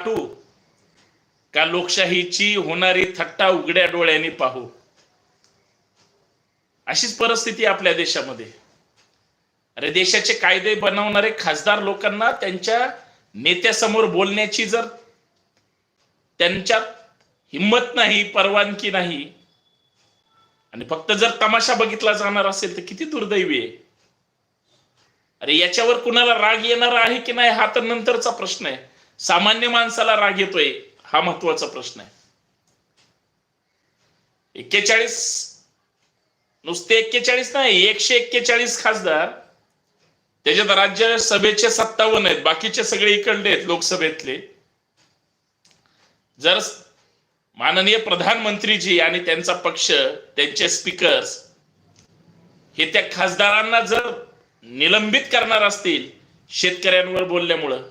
वाटू का लोकशाहीची होणारी थट्टा उघड्या डोळ्यांनी पाहू? अशीच परिस्थिती आपल्या देशामध्ये. अरे देशाचे कायदे बनवणारे खासदार लोकांना त्यांच्या नेत्यासमोर बोलण्याची जर त्यांच्यात हिंमत नाही परवानगी नाही आणि फक्त जर तमाशा बघितला जाणार असेल तर किती दुर्दैवी आहे. अरे याच्यावर कुणाला राग येणार आहे की नाही हा तर नंतरचा प्रश्न आहे. सामान्य माणसाला राग येतोय हा महत्त्वाचा प्रश्न आहे. एक्केचाळीस नुसते एक्केचाळीस नाही एकशे एक्केचाळीस खासदार त्याच्यात राज्यसभेचे सत्तावन्न आहेत बाकीचे सगळे इकडले आहेत लोकसभेतले. जर माननीय प्रधानमंत्रीजी आणि त्यांचा पक्ष त्यांचे स्पीकर्स हे त्या खासदारांना जर निलंबित करणार असतील शेतकऱ्यांवर बोलल्यामुळं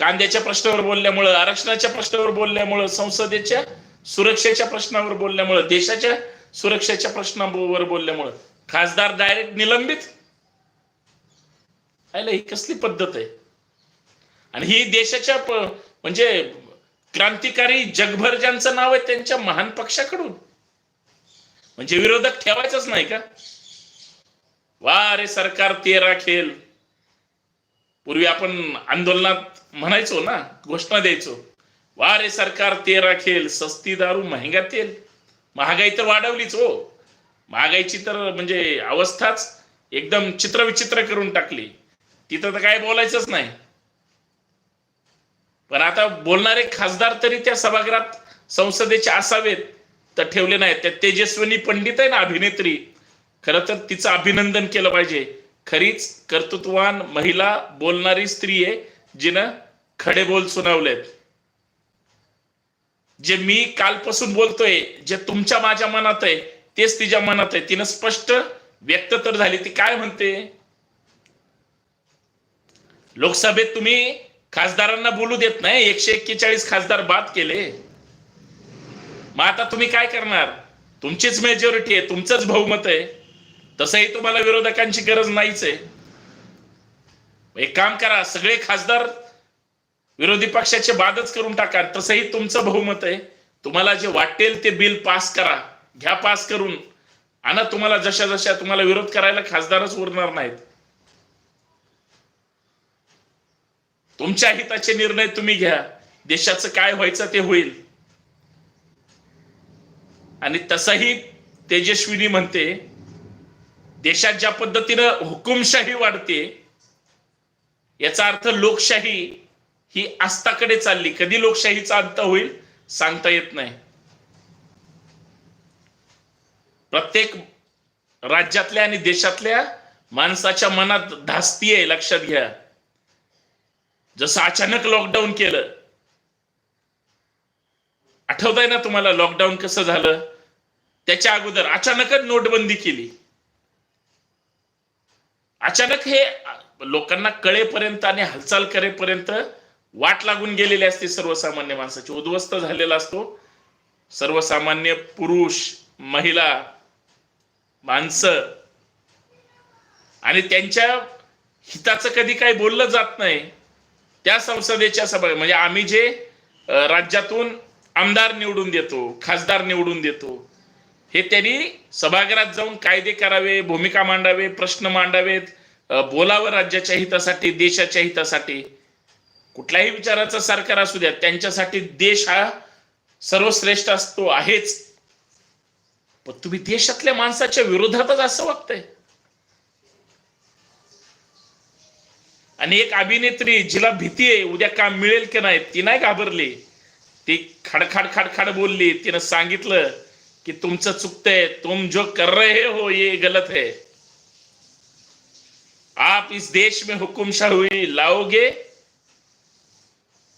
कांद्याच्या प्रश्नावर बोलल्यामुळं आरक्षणाच्या प्रश्नावर बोलल्यामुळं संसदेच्या सुरक्षेच्या प्रश्नावर बोलल्यामुळं देशाच्या सुरक्षेच्या प्रश्नावर बोलल्यामुळं खासदार डायरेक्ट निलंबित. ही कसली पद्धत आहे? आणि ही देशाच्या म्हणजे क्रांतिकारी जगभर ज्यांचं नाव आहे त्यांच्या महान पक्षाकडून. म्हणजे विरोधक ठेवायचंच नाही का? वा रे सरकार तेरा खेल. पूर्वी आपण आंदोलनात म्हणायचो ना घोषणा द्यायचो वा रे सरकार तेरा राखेल सस्ती दारू महंगा तेल. महागाई तर वाढवलीच हो. महागाईची तर म्हणजे अवस्थाच एकदम चित्रविचित्र करून टाकली. तिथं तर काय बोलायचंच नाही. पण आता बोलणारे खासदार तरी त्या सभागृहात संसदेचे असावेत तर ठेवले नाहीत. त्या तेजस्विनी पंडित आहे ना अभिनेत्री. खरं तर तिचं अभिनंदन केलं पाहिजे. खरीच कर्तृत्वान महिला बोलणारी स्त्री आहे जिनं खडे बोल सुनावलेत. जे मी कालपासून बोलतोय जे तुमच्या माझ्या मनात आहे तेच तिच्या मनात आहे. तिनं स्पष्ट व्यक्त तर झाली ती काय म्हणते? लोकसभेत तुम्ही खासदारांना बोलू देत नाही एकशे एक्केचाळीस खासदार बाद केले. मग आता तुम्ही काय करणार? तुमचीच मेजॉरिटी आहे तुमचंच बहुमत आहे. तसंही तुम्हाला विरोधकांची गरज नाहीच आहे एक काम करा सगळे खासदार विरोधी पक्षाचे बादच करून टाका तसंही तुमचं बहुमत आहे. तुम्हाला जे वाटेल ते बिल पास करा. घ्या पास करून. आणा तुम्हाला जशा जशा तुम्हाला विरोध करायला खासदारच उरणार नाहीत. तुमच्या हिताचे निर्णय तुम्ही घ्या. देशाचं काय व्हायचं ते होईल. आणि तसंही तेजस्विनी म्हणते देशात ज्या पद्धतीनं हुकुमशाही वाढते याचा अर्थ लोकशाही ही आस्थाकडे चालली. कधी लोकशाहीचा अंत होईल सांगता येत नाही. प्रत्येक राज्यातल्या आणि देशातल्या माणसाच्या मनात धास्ती आहे लक्षात घ्या. जसं अचानक लॉकडाऊन केलं. आठवत आहे ना तुम्हाला लॉकडाऊन कसं झालं? त्याच्या अगोदर अचानकच नोटबंदी केली. अचानक हे लोकांना कळेपर्यंत आणि हालचाल करेपर्यंत वाट लागून गेलेली असते सर्वसामान्य माणसाची. उद्ध्वस्त झालेला असतो. सर्वसामान्य पुरुष महिला माणसं आणि त्यांच्या हिताचं कधी काही बोललं जात नाही. त्या संसदेच्या सभा म्हणजे आम्ही जे राज्यातून आमदार निवडून देतो खासदार निवडून देतो हे त्यांनी सभागृहात जाऊन कायदे करावे भूमिका मांडावे प्रश्न मांडावेत बोलावं राज्याच्या हितासाठी देशाच्या हितासाठी. कुठल्याही विचाराचं सरकार असू द्या त्यांच्यासाठी देश हा सर्वश्रेष्ठ असतो आहेच. पण तुम्ही देशातल्या माणसाच्या विरोधातच असं वागतंय. आणि एक अभिनेत्री जिला भीती आहे उद्या काम मिळेल की नाही ती नाही घाबरली. ती खडखड खडखड बोलली तिनं सांगितलं की तुमचं चुकतंय तुम जो कर रहे हो ये गलत है। आप इस देश में हुकुमशाह हुई लाओगे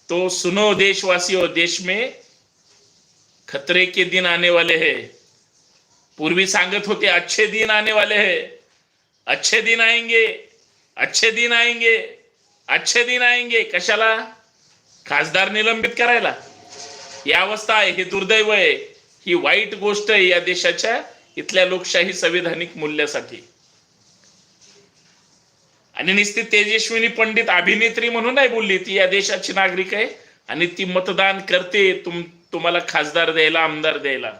तो सुनो देशवासियों देश में खतरे के दिन आने वाले हैं। पूर्वी सांगत होते अच्छे दिन आने वाले हैं। अच्छे दिन आएंगे अच्छे दिन आएंगे अच्छे दिन आएंगे। कशाला? खासदार निलंबित करायला? ही अवस्था आहे हे दुर्दैव आहे। ही वाईट गोष्ट आहे या देशाच्या इथल्या लोकशाही संविधानिक मूल्यासाठी. आणि नुसती तेजस्विनी पंडित अभिनेत्री म्हणून नाही बोलली ती या देशाची नागरिक आहे आणि ती मतदान करते तुम तुम्हाला खासदार द्यायला आमदार द्यायला.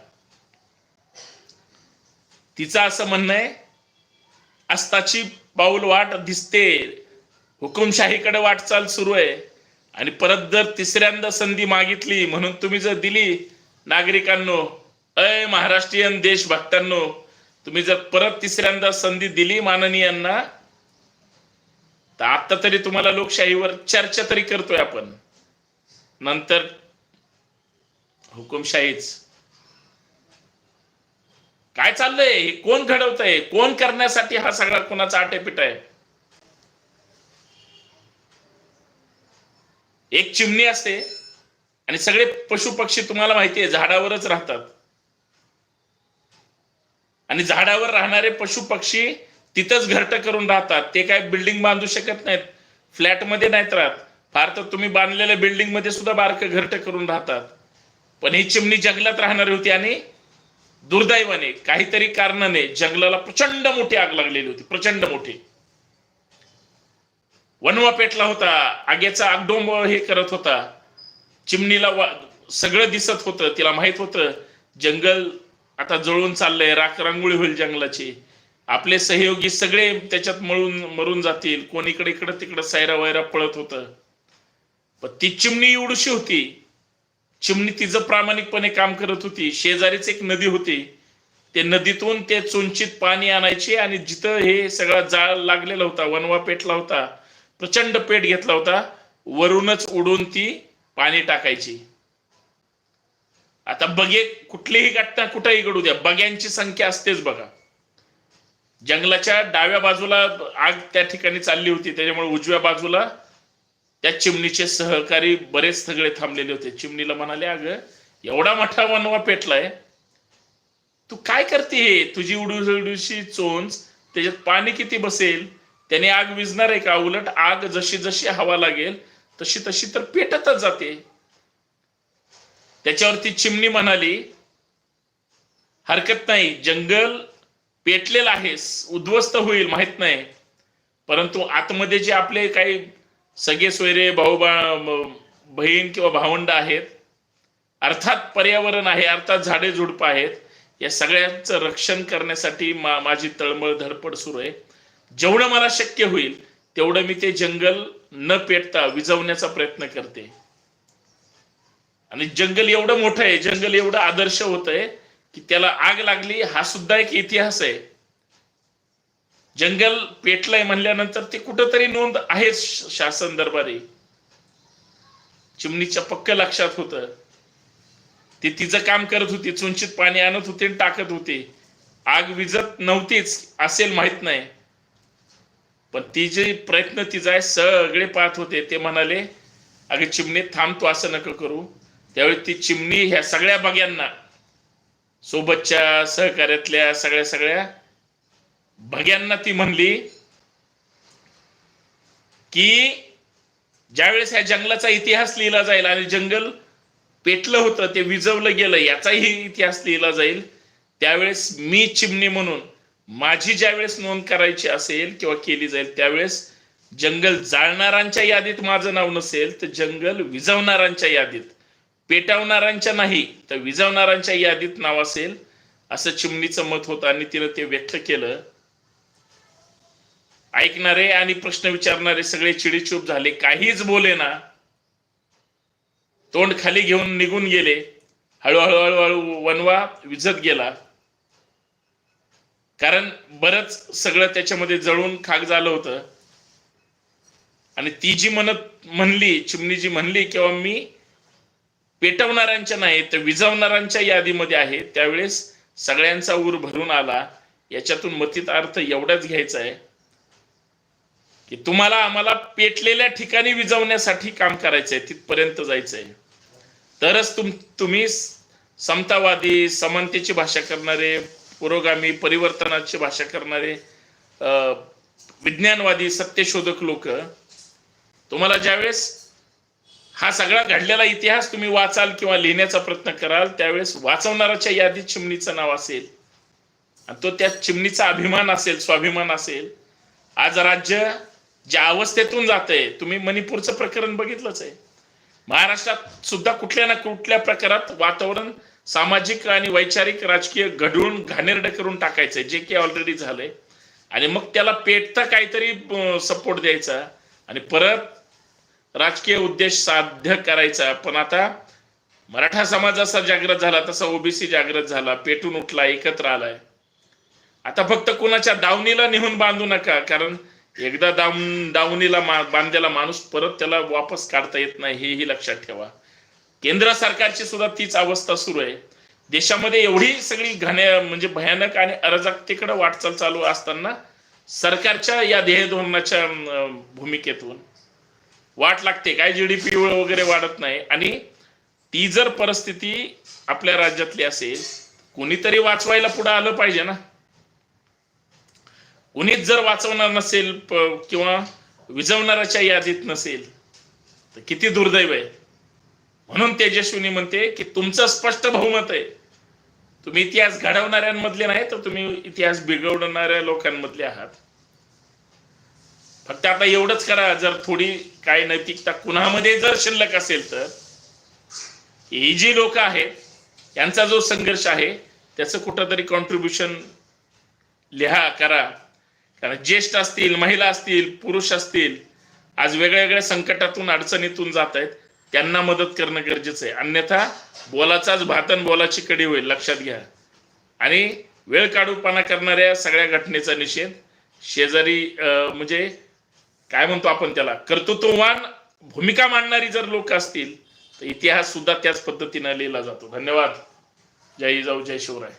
तिचं असं म्हणणं आहे अस्ताची पाऊल वाट दिसते हुकुमशाहीकडे वाटचाल सुरू आहे आणि परत जर तिसऱ्यांदा संधी मागितली म्हणून तुम्ही जर दिली नागरिकांनो अय महाराष्ट्रीयन देशभक्तांनो तुम्ही जर परत तिसऱ्यांदा संधी दिली माननीयांना तर आता तरी तुम्हाला लोकशाहीवर चर्चा तरी करतोय आपण. नंतर हुकुमशाहीच. काय चाललंय? हे कोण घडवतंय? कोण करण्यासाठी हा सगळा कोणाचा आटेपिट आहे? एक चिमणी असते. आणि सगळे पशु पक्षी तुम्हाला माहिती आहे झाडावरच राहतात. आणि झाडावर राहणारे पशु पक्षी तिथंच घरट करून राहतात. ते काय बिल्डिंग बांधू शकत नाहीत. फ्लॅटमध्ये नाहीत राहत. फार तर तुम्ही बांधलेल्या बिल्डिंगमध्ये सुद्धा बारक घरट करून राहतात. पण ही चिमणी जंगलात राहणारी होती आणि दुर्दैवाने काहीतरी कारणाने जंगलाला प्रचंड मोठी आग लागलेली होती. प्रचंड मोठी. वनवा पेटला होता. आगेचा आगडोंब हे करत होता. चिमणीला वा- सगळं दिसत होतं तिला माहीत होतं जंगल आता जळून चाललंय राख रांगोळी होईल जंगलाची. आपले सहयोगी सगळे त्याच्यात मळून मरून जातील कोणीकडे इकडं तिकडं सायरा वायरा पळत होतं. पण ती चिमणी एवढीशी होती चिमणी तिचं प्रामाणिकपणे काम करत होती शेजारीच एक नदी होती ते नदीतून ते चुंचित पाणी आणायचे आणि जिथं हे सगळा जाळ लागलेला होता वनवा पेटला होता प्रचंड पेट घेतला होता वरूनच उडून ती पाणी टाकायची. आता बगे कुठलीही घटना कुठेही घडू द्या बग्यांची संख्या असतेच बघा. जंगलाच्या डाव्या बाजूला आग त्या ठिकाणी चालली होती त्याच्यामुळे उजव्या बाजूला त्या चिमणीचे सहकारी बरेच सगळे थांबलेले होते. चिमणीला म्हणाले अगं एवढा मोठा वनवा पेटलाय तू काय करते हे? तुझी उडूशी चोंच त्याच्यात पाणी किती बसेल? त्याने आग विझणार आहे का? उलट आग जशी जशी हवा लागेल तशी तशी तर पेटतच जाते. त्याच्यावरती चिमणी म्हणाली हरकत नाही जंगल पेटलेलं आहे उद्ध्वस्त होईल माहीत नाही. परंतु आतमध्ये जे आपले काही सगळे सोयरे भाऊ बहीण किंवा भावंड आहेत अर्थात पर्यावरण आहे अर्थात झाडे झुडपं आहेत या सगळ्यांचं रक्षण करण्यासाठी मा माझी तळमळ धडपड सुरू आहे. जेवढं मला शक्य होईल तेवढं मी ते जंगल न पेटता विझवण्याचा प्रयत्न करते. आणि जंगल एवढं मोठं आहे जंगल एवढं आदर्श होत आहे की त्याला आग लागली हा सुद्धा एक इतिहास आहे. जंगल पेटलंय म्हणल्यानंतर ते कुठंतरी नोंद आहे शासन दरबारी. चिमणीच्या पक्क लक्षात होत. ती तिचं काम करत होती चुंचित पाणी आणत होते आणि टाकत होती. आग विजत नव्हतीच असेल माहीत नाही. पण ती जे प्रयत्न तिचा आहे सगळे पाहत होते ते म्हणाले अगं चिमणी थांबतो असं नका करू. त्यावेळी ती चिमणी ह्या सगळ्या बग्यांना सोबतच्या सहकार्यातल्या सगळ्या सगळ्या भग्यांना ती म्हणली की ज्यावेळेस ह्या जंगलाचा इतिहास लिहिला जाईल आणि जंगल पेटलं होतं ते विजवलं गेलं याचाही इतिहास लिहिला जाईल त्यावेळेस मी चिमणी म्हणून माझी ज्यावेळेस नोंद करायची असेल किंवा केली जाईल त्यावेळेस जंगल जाळणाऱ्यांच्या यादीत माझं नाव नसेल तर जंगल विजवणाऱ्यांच्या यादीत. पेटवणाऱ्यांच्या नाही तर विजवणाऱ्यांच्या यादीत नाव असेल असं चिमणीचं मत होतं आणि तिनं ते व्यक्त केलं. ऐकणारे आणि प्रश्न विचारणारे सगळे चिडीचूप झाले. काहीच बोले ना. तोंड खाली घेऊन निघून गेले. हळूहळू हळूहळू वनवा विझत गेला. कारण बरंच सगळं त्याच्यामध्ये जळून खाक झालं होतं. आणि ती जी म्हणत म्हणली चिमणी जी म्हणली किंवा मी पेटवणाऱ्यांच्या नाही तर विजवणाऱ्यांच्या यादीमध्ये आहे त्यावेळेस सगळ्यांचा ऊर भरून आला. याच्यातून मतीत अर्थ एवढाच घ्यायचा आहे की तुम्हाला आम्हाला पेटलेल्या ठिकाणी विझवण्यासाठी काम करायचंय तिथपर्यंत जायचंय. तरच तुम तुम्ही समतावादी समानतेची भाषा करणारे पुरोगामी परिवर्तनाची भाषा करणारे विज्ञानवादी सत्यशोधक लोक तुम्हाला ज्यावेळेस हा सगळा घडलेला इतिहास तुम्ही वाचाल किंवा लिहिण्याचा प्रयत्न कराल त्यावेळेस वाचवणाऱ्याच्या यादीत चिमणीचं नाव असेल आणि तो त्या चिमणीचा अभिमान असेल स्वाभिमान असेल. आज राज्य ज्या अवस्थेतून जात आहे तुम्ही मणिपूरचं प्रकरण बघितलंच आहे. महाराष्ट्रात सुद्धा कुठल्या ना कुठल्या प्रकारात वातावरण सामाजिक आणि वैचारिक राजकीय घडवून घाणेरडं करून टाकायचंय जे की ऑलरेडी झालंय. आणि मग त्याला पेटता काहीतरी सपोर्ट द्यायचा आणि परत राजकीय उद्देश साध्य करायचा. पण आता मराठा समाज जसा जागृत झाला तसा ओबीसी जागृत झाला पेटून उठला एकत्र आलाय. आता फक्त कुणाच्या दावणीला नेहून बांधू नका कारण एकदा दावून दावणीला बांधलेला माणूस परत त्याला वापस काढता येत नाही हेही लक्षात ठेवा. केंद्र सरकारची सुद्धा तीच अवस्था सुरू आहे. देशामध्ये एवढी सगळी घाण्या म्हणजे भयानक आणि अराजकतेकडे वाटचाल चालू असताना सरकारच्या या ध्येय धोरणाच्या भूमिकेतून वाट लागते. काय जीडीपी वगैरे वाढत नाही. आणि ती जर परिस्थिती आपल्या राज्यातली असेल कोणीतरी वाचवायला पुढे आलं पाहिजे ना. कुणीच जर वाचवणार नसेल किंवा विजवणाऱ्याच्या यादीत नसेल तर किती दुर्दैव आहे. म्हणून तेजस्विनी म्हणते की तुमचं स्पष्ट बहुमत आहे. तुम्ही इतिहास घडवणाऱ्यांमधले नाही तर तुम्ही इतिहास बिघडवणाऱ्या लोकांमधले आहात. फक्त आता एवढंच करा जर थोडी काय नैतिकता कुणामध्ये जर शिल्लक असेल तर. ही जी लोक आहेत यांचा जो संघर्ष आहे त्याचं कुठंतरी कॉन्ट्रीब्युशन लिहा करा. कारण ज्येष्ठ असतील महिला असतील पुरुष असतील आज वेगळ्या वेगळ्या संकटातून अडचणीतून जात आहेत. त्यांना मदत करणं गरजेचं आहे. अन्यथा बोलाचाच भातन बोलाची कडी होईल लक्षात घ्या. आणि वेळ काढूपणा करणाऱ्या सगळ्या घटनेचा निषेध शेजारी म्हणजे काय म्हणतो आपण त्याला? कर्तृत्ववान भूमिका मांडणारी जर लोक असतील तर इतिहास सुद्धा त्याच पद्धतीनं लिहिला जातो. धन्यवाद. जय जाऊ जय शिवराय.